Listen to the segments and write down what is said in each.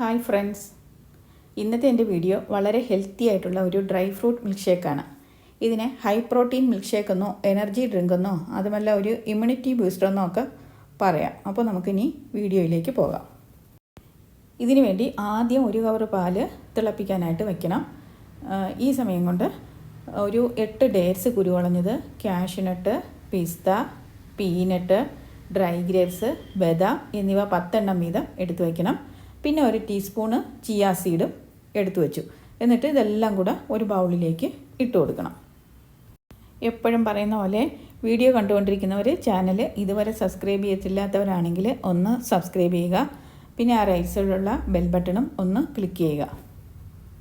Hi friends ഇന്നത്തെ എന്റെ video വളരെ ഹെൽത്തി ആയിട്ടുള്ള ഒരു ഡ്രൈ ഫ്രൂട്ട് മിൽക്ക് ഷേക്കാണ് ഇതിനെ ഹൈ പ്രോട്ടീൻ മിൽക്ക് ഷേക്കെന്നോ എനർജി ഡ്രിങ്ക് എന്നോ അതുമല്ല ഒരു ഇമ്മ്യൂണിറ്റി ബൂസ്റ്റർ എന്നോ ഒക്കെ പറയാം. അപ്പോൾ നമുക്കിനി വീഡിയോയിലേക്ക് പോകാം. ഇതിനു വേണ്ടി ആദ്യം ഒരു കവർ പാൽ തിളപ്പിക്കാനായിട്ട് വെക്കണം. ഈ സമയം കൊണ്ട് ഒരു എട്ട് ഡേറ്റ്സ് കുരുവളഞ്ഞത് ക്യാഷ്നട്ട് പിസ്ത പീനട്ട് ഡ്രൈ ഗ്രേപ്സ് ബദാം എന്നിവ പത്തെണ്ണം വീതം എടുത്തു വയ്ക്കണം പിന്നെ ഒരു ടീസ്പൂണ് ചിയാ സീഡും എടുത്തു വെച്ചു. എന്നിട്ട് ഇതെല്ലാം കൂടെ ഒരു ബൗളിലേക്ക് ഇട്ട് കൊടുക്കണം. എപ്പോഴും പറയുന്ന പോലെ വീഡിയോ കണ്ടുകൊണ്ടിരിക്കുന്നവർ ചാനൽ ഇതുവരെ സബ്സ്ക്രൈബ് ചെയ്തിട്ടില്ലാത്തവരാണെങ്കിൽ ഒന്ന് സബ്സ്ക്രൈബ് ചെയ്യുക. പിന്നെ ആ റൈറ്റ് സൈഡിലുള്ള ബെൽ ബട്ടണും ഒന്ന് ക്ലിക്ക് ചെയ്യുക.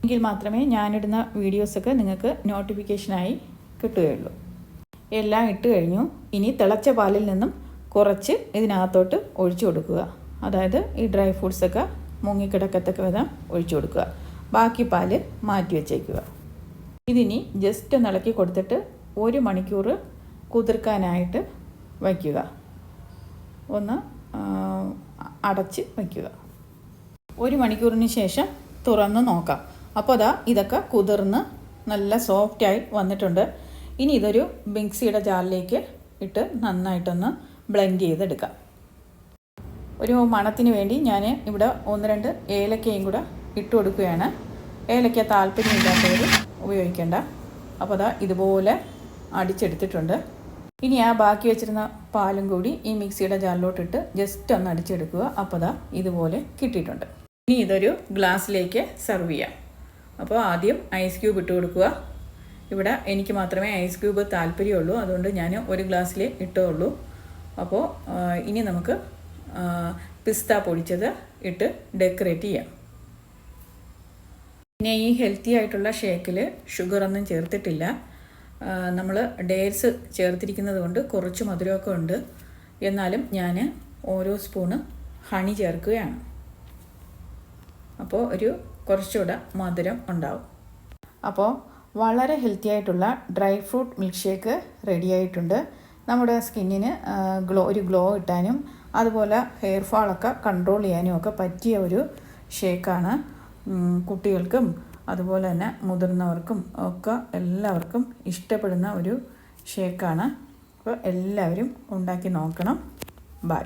എങ്കിൽ മാത്രമേ ഞാനിടുന്ന വീഡിയോസൊക്കെ നിങ്ങൾക്ക് നോട്ടിഫിക്കേഷനായി കിട്ടുകയുള്ളൂ. എല്ലാം ഇട്ട് കഴിഞ്ഞു. ഇനി തിളച്ച പാലിൽ നിന്നും കുറച്ച് ഇതിനകത്തോട്ട് ഒഴിച്ചു കൊടുക്കുക. അതായത് ഈ ഡ്രൈ ഫ്രൂട്ട്സൊക്കെ മുങ്ങിക്കിടക്കത്തക്ക വിധം ഒഴിച്ചു കൊടുക്കുക. ബാക്കി പാൽ മാറ്റി വെച്ചേക്കുക. ഇതിനി ജസ്റ്റ് ഒന്ന് ഇളക്കി കൊടുത്തിട്ട് ഒരു മണിക്കൂർ കുതിർക്കാനായിട്ട് വയ്ക്കുക. ഒന്ന് അടച്ച് വയ്ക്കുക. ഒരു മണിക്കൂറിന് ശേഷം തുറന്ന് നോക്കാം. അപ്പോൾ അതാ ഇതൊക്കെ കുതിർന്ന് നല്ല സോഫ്റ്റായി വന്നിട്ടുണ്ട്. ഇനി ഇതൊരു മിക്സിയുടെ ജാറിലേക്ക് ഇട്ട് നന്നായിട്ടൊന്ന് ബ്ലെൻഡ് ചെയ്തെടുക്കാം. ഒരു മണത്തിന് വേണ്ടി ഞാൻ ഇവിടെ ഒന്ന് രണ്ട് ഏലക്കയും കൂടെ ഇട്ട് കൊടുക്കുകയാണ്. ഏലക്ക താല്പര്യമില്ലാത്തവർ ഉപയോഗിക്കേണ്ട. അപ്പോൾ അതാ ഇതുപോലെ അടിച്ചെടുത്തിട്ടുണ്ട്. ഇനി ആ ബാക്കി വെച്ചിരുന്ന പാലും കൂടി ഈ മിക്സിയുടെ ജാറിലോട്ടിട്ട് ജസ്റ്റ് ഒന്ന് അടിച്ചെടുക്കുക. അപ്പോൾ അതാ ഇതുപോലെ കിട്ടിയിട്ടുണ്ട്. ഇനി ഇതൊരു ഗ്ലാസ്സിലേക്ക് സെർവ് ചെയ്യാം. അപ്പോൾ ആദ്യം ഐസ് ക്യൂബ് ഇട്ട് കൊടുക്കുക. ഇവിടെ എനിക്ക് മാത്രമേ ഐസ് ക്യൂബ് താല്പര്യമുള്ളൂ. അതുകൊണ്ട് ഞാൻ ഒരു ഗ്ലാസ്സിൽ ഇട്ടുള്ളൂ. അപ്പോൾ ഇനി നമുക്ക് പിസ്ത പൊടിച്ചത് ഇട്ട് ഡെക്കറേറ്റ് ചെയ്യാം. പിന്നെ ഈ ഹെൽത്തി ആയിട്ടുള്ള ഷേക്കിൽ ഷുഗറൊന്നും ചേർത്തിട്ടില്ല. നമ്മൾ ഡേറ്റ്സ് ചേർത്തിരിക്കുന്നത് കൊണ്ട് കുറച്ച് മധുരമൊക്കെ ഉണ്ട്. എന്നാലും ഞാൻ ഓരോ സ്പൂണ് ഹണി ചേർക്കുകയാണ്. അപ്പോൾ ഒരു കുറച്ചുകൂടെ മധുരം ഉണ്ടാവും. അപ്പോൾ വളരെ ഹെൽത്തി ആയിട്ടുള്ള dry fruit milk shake ready ആയിട്ടുണ്ട്. നമ്മുടെ സ്കിന്നിന് ഗ്ലോ ഒരു ഗ്ലോ കിട്ടാനും അതുപോലെ ഹെയർ ഫാളൊക്കെ കൺട്രോൾ ചെയ്യാനും ഒക്കെ പറ്റിയ ഒരു ഷേക്കാണ് കുട്ടികൾക്കും അതുപോലെ തന്നെ മുതിർന്നവർക്കും ഒക്കെ എല്ലാവർക്കും ഇഷ്ടപ്പെടുന്ന ഒരു ഷേക്കാണ് അപ്പോൾ എല്ലാവരും ഉണ്ടാക്കി നോക്കണം. ബൈ